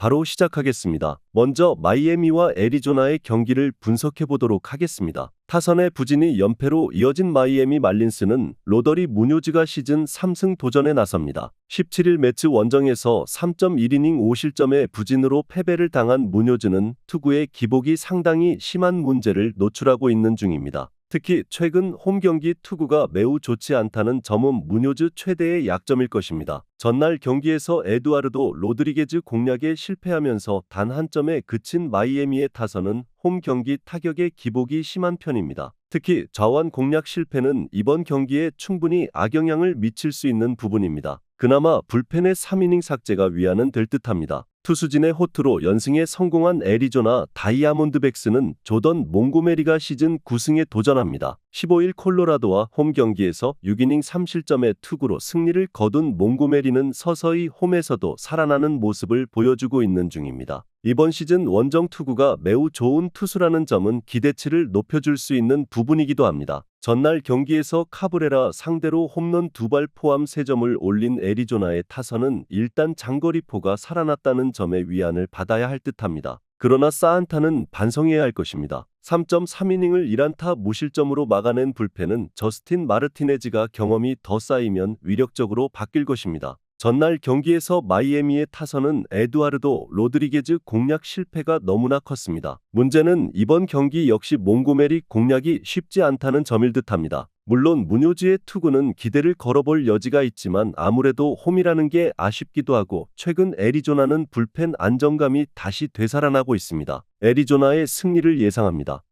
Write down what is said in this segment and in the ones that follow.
바로 시작하겠습니다. 먼저 마이애미와 애리조나의 경기를 분석해 보도록 하겠습니다. 타선의 부진이 연패로 이어진 마이애미 말린스는 로더리 무뇨즈가 시즌 3승 도전에 나섭니다. 17일 매치 원정에서 3.1이닝 5실점의 부진으로 패배를 당한 무뇨즈는 투구의 기복이 상당히 심한 문제를 노출하고 있는 중입니다. 특히 최근 홈 경기 투구가 매우 좋지 않다는 점은 무뇨즈 최대의 약점일 것입니다. 전날 경기에서 에두아르도 로드리게즈 공략에 실패하면서 단 한 점에 그친 마이애미의 타선은 홈 경기 타격의 기복이 심한 편입니다. 특히 좌완 공략 실패는 이번 경기에 충분히 악영향을 미칠 수 있는 부분입니다. 그나마 불펜의 3이닝 삭제가 위안은 될 듯합니다. 투수진의 호투로 연승에 성공한 애리조나 다이아몬드백스는 조던 몽고메리가 시즌 9승에 도전합니다. 15일 콜로라도와 홈 경기에서 6이닝 3실점의 투구로 승리를 거둔 몽고메리는 서서히 홈에서도 살아나는 모습을 보여주고 있는 중입니다. 이번 시즌 원정 투구가 매우 좋은 투수라는 점은 기대치를 높여줄 수 있는 부분이기도 합니다. 전날 경기에서 카브레라 상대로 홈런 두 발 포함 3점을 올린 애리조나의 타선은 일단 장거리포가 살아났다는 점에 위안을 받아야 할 듯합니다. 그러나 사안타는 반성해야 할 것입니다. 3.3이닝을 1안타 무실점으로 막아낸 불펜은 저스틴 마르티네즈가 경험이 더 쌓이면 위력적으로 바뀔 것입니다. 전날 경기에서 마이애미의 타선은 에두아르도 로드리게즈 공략 실패가 너무나 컸습니다. 문제는 이번 경기 역시 몽고메리 공략이 쉽지 않다는 점일 듯합니다. 물론 무뇨즈의 투구는 기대를 걸어볼 여지가 있지만 아무래도 홈이라는 게 아쉽기도 하고 최근 애리조나는 불펜 안정감이 다시 되살아나고 있습니다. 애리조나의 승리를 예상합니다.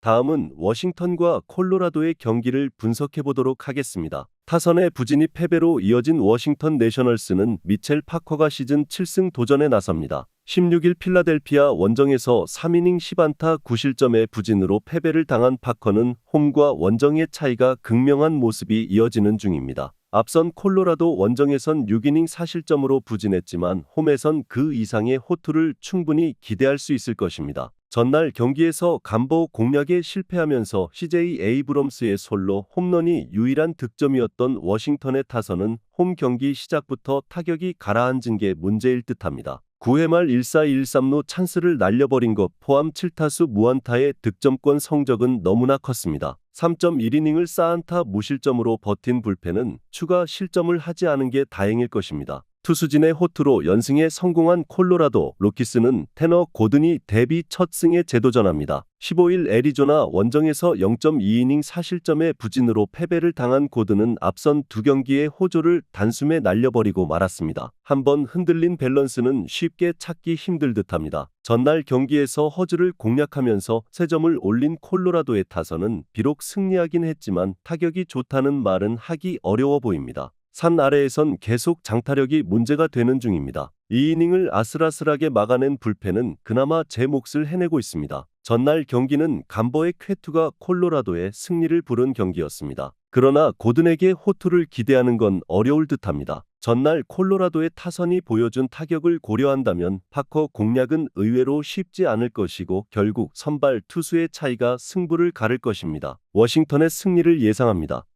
다음은 워싱턴과 콜로라도의 경기를 분석해 보도록 하겠습니다. 타선의 부진이 패배로 이어진 워싱턴 내셔널스는 미첼 파커가 시즌 7승 도전에 나섭니다. 16일 필라델피아 원정에서 3이닝 10안타 9실점의 부진으로 패배를 당한 파커는 홈과 원정의 차이가 극명한 모습이 이어지는 중입니다. 앞선 콜로라도 원정에선 6이닝 4실점으로 부진했지만 홈에선 그 이상의 호투를 충분히 기대할 수 있을 것입니다. 전날 경기에서 감보 공략에 실패하면서 CJ 에이브럼스의 솔로 홈런이 유일한 득점이었던 워싱턴의 타선은 홈 경기 시작부터 타격이 가라앉은 게 문제일 듯합니다. 9회 말 1-4-1-3루 찬스를 날려버린 것 포함 7타수 무안타의 득점권 성적은 너무나 컸습니다. 3.1이닝을 쌓안타 무실점으로 버틴 불펜은 추가 실점을 하지 않은 게 다행일 것입니다. 투수진의 호투로 연승에 성공한 콜로라도 로키스는 테너 고든이 데뷔 첫 승에 재도전합니다. 15일 애리조나 원정에서 0.2이닝 4실점의 부진으로 패배를 당한 고든은 앞선 두 경기의 호조를 단숨에 날려버리고 말았습니다. 한번 흔들린 밸런스는 쉽게 찾기 힘들 듯합니다. 전날 경기에서 허즈를 공략하면서 3점을 올린 콜로라도의 타선은 비록 승리하긴 했지만 타격이 좋다는 말은 하기 어려워 보입니다. 산 아래에선 계속 장타력이 문제가 되는 중입니다. 이 이닝을 아슬아슬하게 막아낸 불펜은 그나마 제 몫을 해내고 있습니다. 전날 경기는 감버의 쾌투가 콜로라도의 승리를 부른 경기였습니다. 그러나 고든에게 호투를 기대하는 건 어려울 듯합니다. 전날 콜로라도의 타선이 보여준 타격을 고려한다면 파커 공략은 의외로 쉽지 않을 것이고 결국 선발 투수의 차이가 승부를 가를 것입니다. 워싱턴의 승리를 예상합니다.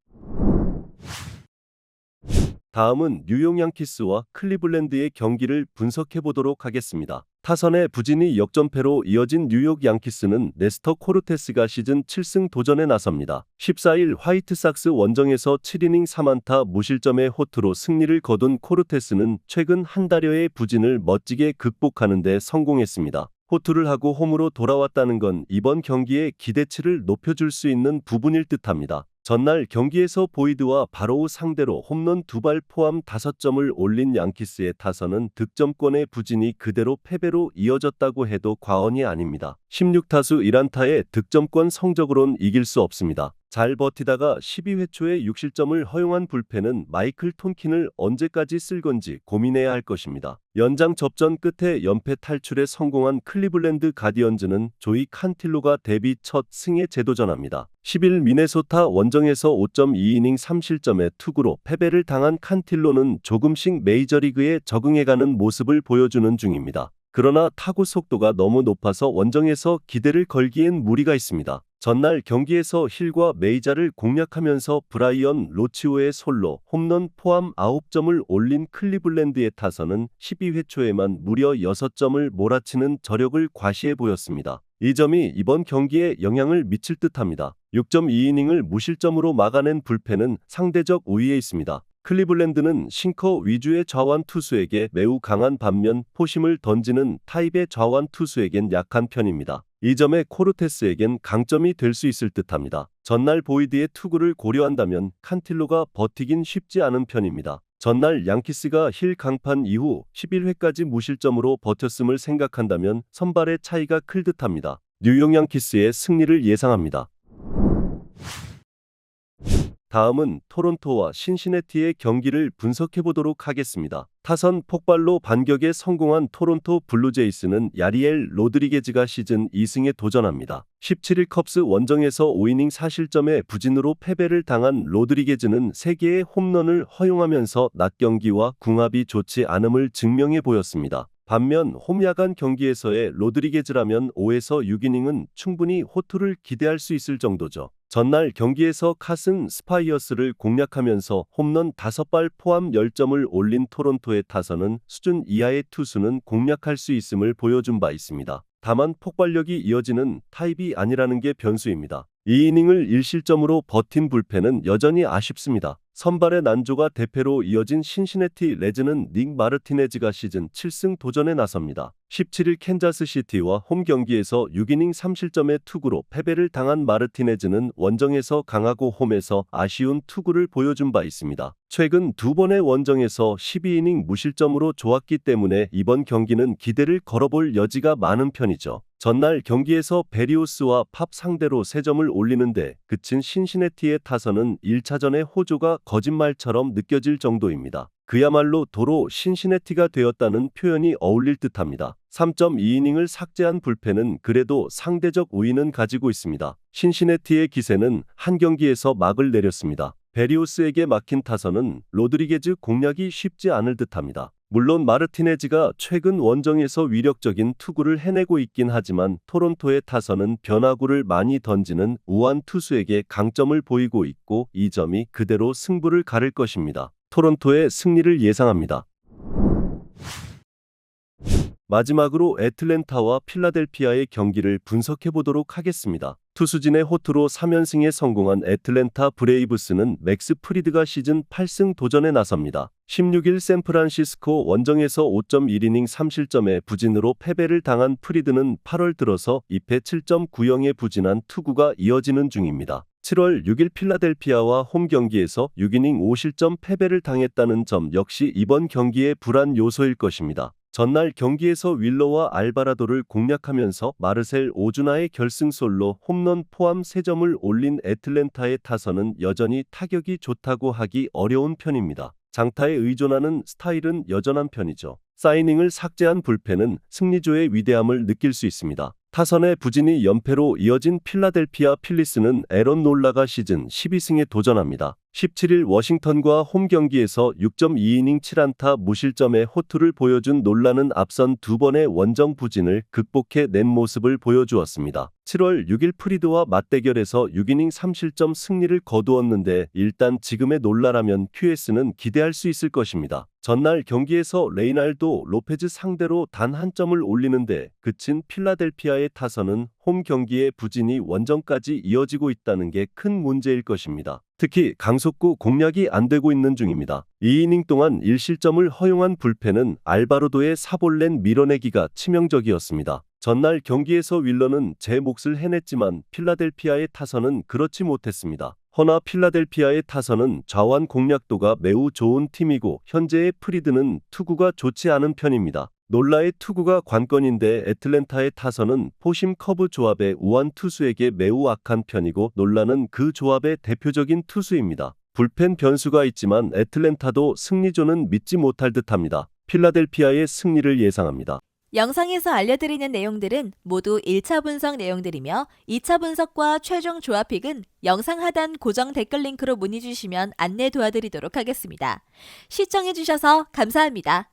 다음은 뉴욕 양키스와 클리블랜드의 경기를 분석해 보도록 하겠습니다. 타선의 부진이 역전패로 이어진 뉴욕 양키스는 네스터 코르테스가 시즌 7승 도전에 나섭니다. 14일 화이트삭스 원정에서 7이닝 3안타 무실점의 호투로 승리를 거둔 코르테스는 최근 한 달여의 부진을 멋지게 극복하는 데 성공했습니다. 호투를 하고 홈으로 돌아왔다는 건 이번 경기의 기대치를 높여줄 수 있는 부분일 듯합니다. 전날 경기에서 보이드와 바로우 상대로 홈런 두 발 포함 5점을 올린 양키스의 타선은 득점권의 부진이 그대로 패배로 이어졌다고 해도 과언이 아닙니다. 16타수 1안타의 득점권 성적으론 이길 수 없습니다. 잘 버티다가 12회 초에 6실점을 허용한 불펜은 마이클 톤킨을 언제까지 쓸 건지 고민해야 할 것입니다. 연장 접전 끝에 연패 탈출에 성공한 클리블랜드 가디언즈는 조이 칸틸로가 데뷔 첫 승에 재도전합니다. 10일 미네소타 원정에서 5.2이닝 3실점의 투구로 패배를 당한 칸틸로는 조금씩 메이저리그에 적응해가는 모습을 보여주는 중입니다. 그러나 타구 속도가 너무 높아서 원정에서 기대를 걸기엔 무리가 있습니다. 전날 경기에서 힐과 메이자를 공략하면서 브라이언 로치오의 솔로 홈런 포함 9점을 올린 클리블랜드의 타선은 12회 초에만 무려 6점을 몰아치는 저력을 과시해 보였습니다. 이 점이 이번 경기에 영향을 미칠 듯합니다. 6.2이닝을 무실점으로 막아낸 불펜은 상대적 우위에 있습니다. 클리블랜드는 싱커 위주의 좌완 투수에게 매우 강한 반면 포심을 던지는 타입의 좌완 투수에겐 약한 편입니다. 이 점에 코르테스에겐 강점이 될 수 있을 듯합니다. 전날 보이드의 투구를 고려한다면 칸틸로가 버티긴 쉽지 않은 편입니다. 전날 양키스가 힐 강판 이후 11회까지 무실점으로 버텼음을 생각한다면 선발의 차이가 클 듯합니다. 뉴욕 양키스의 승리를 예상합니다. 다음은 토론토와 신시내티의 경기를 분석해 보도록 하겠습니다. 타선 폭발로 반격에 성공한 토론토 블루제이스는 야리엘 로드리게즈가 시즌 2승에 도전합니다. 17일 컵스 원정에서 5이닝 4실점의 부진으로 패배를 당한 로드리게즈는 3개의 홈런을 허용하면서 낮 경기와 궁합이 좋지 않음을 증명해 보였습니다. 반면 홈야간 경기에서의 로드리게즈라면 5에서 6이닝은 충분히 호투를 기대할 수 있을 정도죠. 전날 경기에서 카슨 스파이어스를 공략하면서 홈런 5발 포함 10점을 올린 토론토의 타선은 수준 이하의 투수는 공략할 수 있음을 보여준 바 있습니다. 다만 폭발력이 이어지는 타입이 아니라는 게 변수입니다. 2이닝을 1실점으로 버틴 불펜은 여전히 아쉽습니다. 선발의 난조가 대패로 이어진 신시내티 레즈는 닉 마르티네즈가 시즌 7승 도전에 나섭니다. 17일 캔자스시티와 홈 경기에서 6이닝 3실점의 투구로 패배를 당한 마르티네즈는 원정에서 강하고 홈에서 아쉬운 투구를 보여준 바 있습니다. 최근 두 번의 원정에서 12이닝 무실점으로 좋았기 때문에 이번 경기는 기대를 걸어볼 여지가 많은 편이죠. 전날 경기에서 베리오스와 팝 상대로 3점을 올리는데 그친 신시내티의 타선은 1차전의 호조가 거짓말처럼 느껴질 정도입니다. 그야말로 도로 신시내티가 되었다는 표현이 어울릴 듯합니다. 3.2이닝을 삭제한 불펜은 그래도 상대적 우위는 가지고 있습니다. 신시내티의 기세는 한 경기에서 막을 내렸습니다. 베리오스에게 막힌 타선은 로드리게즈 공략이 쉽지 않을 듯합니다. 물론 마르티네즈가 최근 원정에서 위력적인 투구를 해내고 있긴 하지만 토론토의 타선은 변화구를 많이 던지는 우한 투수에게 강점을 보이고 있고 이 점이 그대로 승부를 가를 것입니다. 토론토의 승리를 예상합니다. 마지막으로 애틀랜타와 필라델피아의 경기를 분석해 보도록 하겠습니다. 투수진의 호투로 3연승에 성공한 애틀랜타 브레이브스는 맥스 프리드가 시즌 8승 도전에 나섭니다. 16일 샌프란시스코 원정에서 5.1이닝 3실점의 부진으로 패배를 당한 프리드는 8월 들어서 2패 7.90의 부진한 투구가 이어지는 중입니다. 7월 6일 필라델피아와 홈 경기에서 6이닝 5실점 패배를 당했다는 점 역시 이번 경기의 불안 요소일 것입니다. 전날 경기에서 윌러와 알바라도를 공략하면서 마르셀 오주나의 결승솔로 홈런 포함 3점을 올린 애틀랜타의 타선은 여전히 타격이 좋다고 하기 어려운 편입니다. 장타에 의존하는 스타일은 여전한 편이죠. 사이닝을 삭제한 불펜은 승리조의 위대함을 느낄 수 있습니다. 타선의 부진이 연패로 이어진 필라델피아 필리스는 에런 놀라가 시즌 12승에 도전합니다. 17일 워싱턴과 홈 경기에서 6.2이닝 7안타 무실점의 호투를 보여준 놀라는 앞선 두 번의 원정 부진을 극복해 낸 모습을 보여주었습니다. 7월 6일 프리드와 맞대결에서 6이닝 3실점 승리를 거두었는데 일단 지금의 놀라라면 QS는 기대할 수 있을 것입니다. 전날 경기에서 레이날도 로페즈 상대로 단 한 점을 올리는데 그친 필라델피아의 타선은 홈 경기의 부진이 원정까지 이어지고 있다는 게 큰 문제일 것입니다. 특히 강속구 공략이 안 되고 있는 중입니다. 2이닝 동안 1실점을 허용한 불펜은 알바로도의 사볼렌 밀어내기가 치명적이었습니다. 전날 경기에서 윌러는 제 몫을 해냈지만 필라델피아의 타선은 그렇지 못했습니다. 허나 필라델피아의 타선은 좌완 공략도가 매우 좋은 팀이고 현재의 프리드는 투구가 좋지 않은 편입니다. 놀라의 투구가 관건인데 애틀랜타의 타선은 포심 커브 조합의 우한 투수에게 매우 악한 편이고 놀라는 그 조합의 대표적인 투수입니다. 불펜 변수가 있지만 애틀랜타도 승리조는 믿지 못할 듯합니다. 필라델피아의 승리를 예상합니다. 영상에서 알려드리는 내용들은 모두 1차 분석 내용들이며 2차 분석과 최종 조합픽은 영상 하단 고정 댓글 링크로 문의 주시면 안내 도와드리도록 하겠습니다. 시청해주셔서 감사합니다.